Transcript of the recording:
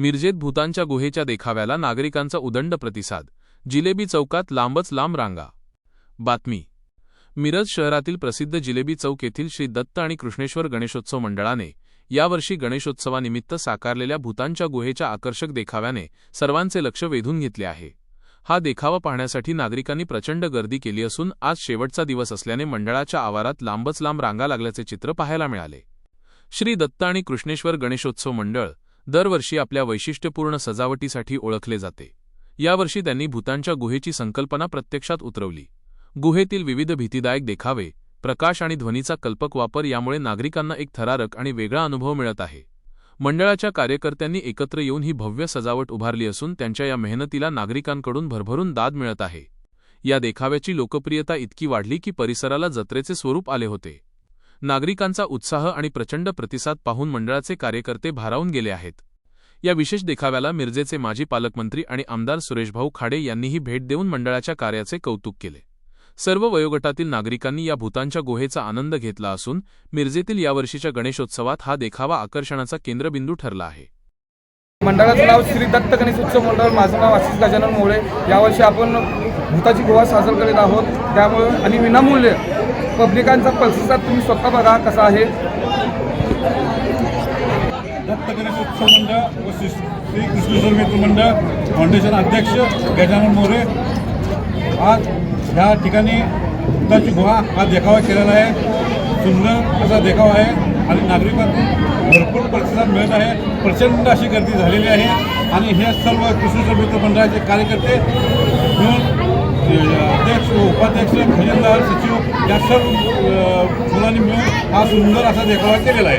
मिरजेत भूतांच्या गुहेच्या देखाव्याला नागरिकांचा उदंड प्रतिसाद. जिलेबी चौकात लांबच लांब रांगा. बातमी. मिरज शहरातील प्रसिद्ध जिलेबी चौक येथील श्री दत्त आणि कृष्णेश्वर गणेशोत्सव मंडळाने यावर्षी गणेशोत्सवानिमित्त साकारलेल्या भूतांच्या गुहेच्या आकर्षक देखाव्याने सर्वांचे लक्ष वेधून घेतले आहे. हा देखावा पाहण्यासाठी नागरिकांनी प्रचंड गर्दी केली असून आज शेवटचा दिवस असल्याने मंडळाच्या आवारात लांबच लांब रांगा लागल्याचे चित्र पाहायला मिळाले. श्री दत्त आणि कृष्णेश्वर गणेशोत्सव मंडळ दरवर्षी आपल्या वैशिष्ट्यपूर्ण सजावटीसाठी ओळखले जाते. यावर्षी त्यांनी भूतांच्या गुहेची संकल्पना प्रत्यक्षात उतरवली. गुहेतील विविध भीतीदायक देखावे प्रकाश आणि ध्वनीचा कल्पक वापर यामुळे नागरिकांना एक थरारक आणि वेगळा अनुभव मिळत आहे. मंडळाच्या कार्यकर्त्यांनी एकत्र येऊन ही भव्य सजावट उभारली असून त्यांच्या या मेहनतीला नागरिकांकडून भरभरून दाद मिळत आहे. या देखाव्याची लोकप्रियता इतकी वाढली की परिसराला जत्रेचे स्वरूप आले होते. नागरिकांचा उत्साह आणि प्रचंड प्रतिसाद पाहून मंडळाचे कार्यकर्ते भारावून गेले आहेत. या विशेष देखाव्याला मिरजेचे माजी पालकमंत्री आणि आमदार सुरेशभाऊ खाडे यांनीही भेट देऊन मंडळाच्या कार्याचे कौतुक केले. सर्व वयोगटातील नागरिकांनी या भूतांच्या गुहेचा आनंद घेतला असून मिरजेतील यावर्षीच्या गणेशोत्सवात हा देखावा आकर्षणाचा केंद्रबिंदू ठरला आहे. मंडळाचं नाव श्री दत्त गणेश उत्सव मंडळ माझं नाव आशिष गजानन मोळे यावर्षी आपण भूताची गुहा साजरा करीत आहोत. त्यामुळे आणि विनामूल्य पब्लिकांचा प्रतिसाद तुम्ही स्वतः बघा कसा आहे. दत्त गणेश उत्सव मंडळ व श्री श्री कृष्णेश्वर मित्र मंडळ फाउंडेशन अध्यक्ष गजानन मोरे. आज ह्या ठिकाणी बुद्धाची गुहा हा देखावा केलेला आहे. सुंदर असा देखावा आहे आणि नागरिकांना भरपूर प्रतिसाद मिळत आहे. प्रचंड अशी गर्दी झालेली आहे. आणि हे सर्व कृष्णेश्वर मित्र मंडळाचे कार्यकर्ते मिळून उपाध्यक्ष खजिनदार सचिव या सर्व फुलांनी मुलांनी मिळून हा सुंदर असा देखावा केलेला आहे.